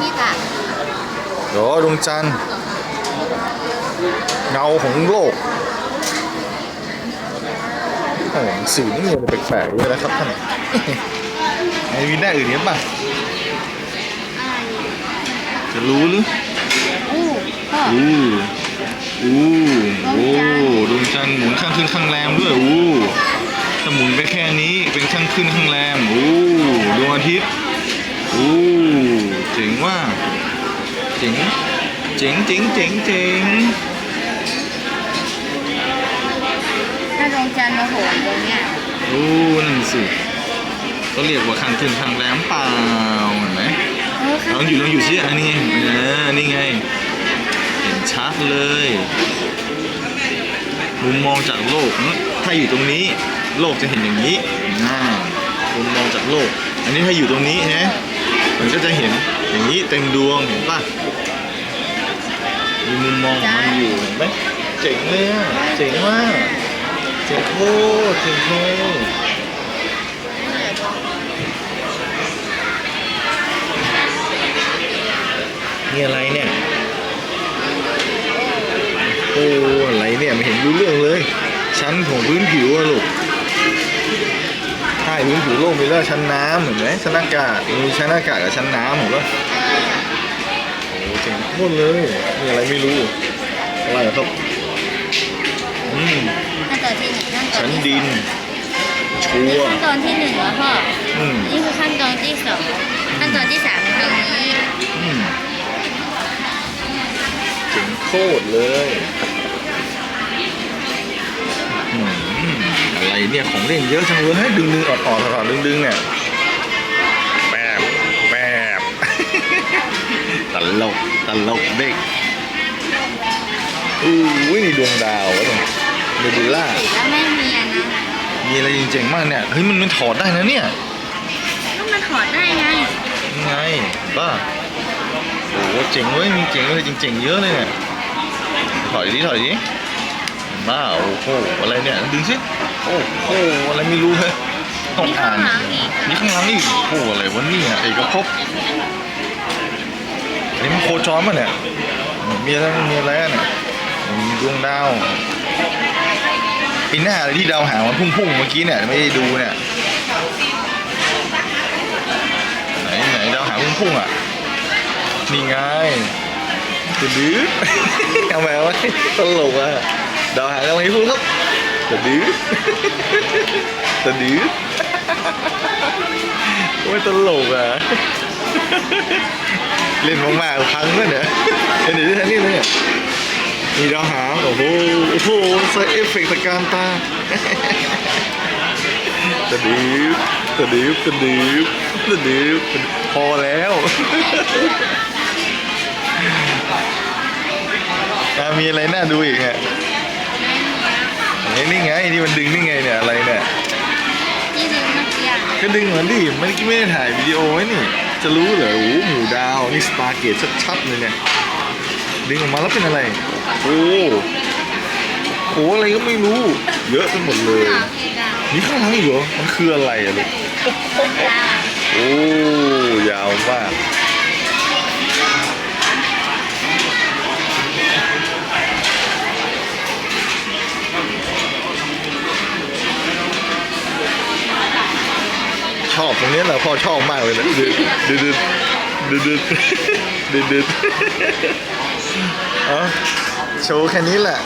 ทิตย์อะเดี๋ยวดวงจันทร์เงาของโลกโอ้โหสื่อนี่มีอะไรแปลกๆด้วยนะครับท่านไอ้มีหน้าอื่นนี้ป่ะอะไรจะรู้หรืออู้พ่ออู้อู้โอ้ดวงจันทร์หมุนข้างขึ้นข้างแรมด้วยอู้ถ้าหมุนไปแค่นี้เป็นข้างขึ้นข้างแรมอู้ดวงอาทิตย์ เจ๋งเจ๋งเจ๋งเจ๋งเจ๋งถ้าดวงจันทร์มาโผล่ตรงเนี้ยโอ้นั่นสิก็เรียกว่าข้างขึ้นข้างแรมเปล่าเห็นไหมเออค่ะลองอยู่ลองอยู่สิอันนี้เออนี่ไง เห็นชัดเลยมุมมองจากโลกนะถ้าอยู่ตรงนี้ โลกจะเห็นอย่างนี้อ่ามุมมองจากโลก อันนี้ถ้าอยู่ตรงนี้ฮะมันก็จะเห็นอย่างนี้เต็มดวงเห็นป่ะ มีมุมมองของมันอยู่เห็นไหมเจ๋งเลยอะเจ๋งมากเจ๋งโคตรเจ๋งโคตรนี่อะไรเนี่ย โอ้อะไรเนี่ยไม่เห็นรู้เรื่องเลย ชั้นของพื้นผิวอะลูกใช่พื้นผิวโลกมีแล้วชั้นน้ำเห็นไหมชั้นอากาศมีชั้นอากาศกับชั้นน้ำเห็นปะอะไรอะโอ้ เจ๋งโคตรเลยมีอะไรไม่รู้อะไรอะครับอืมขั้นตอนที่หนึ่งขั้นตอนชั้นที่ดิน ชันี่วร์ขั้นตอนที่หนึ่งแล้วพ่ออืมนี่คือขั้นตอนที่สองขั้นตอนที่สามตรงนี้อืมเจ๋งโคตรเลยอืมอะไรเนี่ยของเล่นเยอะจังเลยให้ดึงดึงๆออดออดออดดึงดึงๆเนี่ย ตลกตลกเด็กอู้ยนี่ดวงดาววะตรงเนบูล่าติดแล้วไม่มีอันนะมีอะไรจริงๆมากเนี่ยเฮ้ยมันมันถอดได้นะเนี่ยก็มันถอดได้ไงยังไงบ้าโอ้โหเจ๋งเว้ยมีเจ๋งเลยจริงๆเยอะเลยเนี่ยถอยดิถอยดิบ้าโอ้โหอะไรเนี่ยดึงสิโอ้โหอะไรไม่รู้เลยต้องมีอ่าข้างนหลังอีกมีข้างหลังอีกโอ้โหอะไรวะเนี่ยเอกภพอั นนี้มันโคจรมั้เนี่ย มีอะไรมีอะไรอะเนี่ยมีดวงดาวปีหน้าอะไรที่ดาวหางมันพุ่งๆเมื่อกี้เนี่ยไม่ได้ดูเนี่ย ไหนไหนดาวหางพุ่งๆอะ นี่ไงจะดื้อเอาแมวไว้ตลกอะดาวหางกำลังพุ่งครับจะดื้อจะดื้อไม่ตลกอะ เล่นมากๆพังเลยเนี่ยเห็นเดี๋ยวนี้นี่เลยเนี่ยมีดาวหางโอ้โหโอ้โหใส่เอฟเฟกต์ตะการตาตะดิบตะดิบตะดิบตะดิบพอแล้วอะมีอะไรน่าดูอีกอะเฮ้ยนี่ไงนี่มันดึงนี่ไงเนี่ยอะไรเนี่ยที่ดึงเมื่อกี้อะก็ดึงเหมือนดิไม่ได้ไม่ได้ถ่ายวิดีโอไว้นี่ จะรู้เหรอโอ้โหหมูดาวนี่สปาเกตชัดๆเลยเนี่ยดึงออกมาแล้วเป็นอะไร โอ้โหอะไรก็ไม่รู้ เยอะไปหมดเลยหลังอีกอะนี่ข้างหลังอีกเหรอมันคืออะไรอะลูกโอ้ยาวมาก ชอบตรงนี้แหละพ่อชอบมากเลยนะดืดดืดดืดดืดดืดดืดเอ๋อโชว์แค่นี้แหละ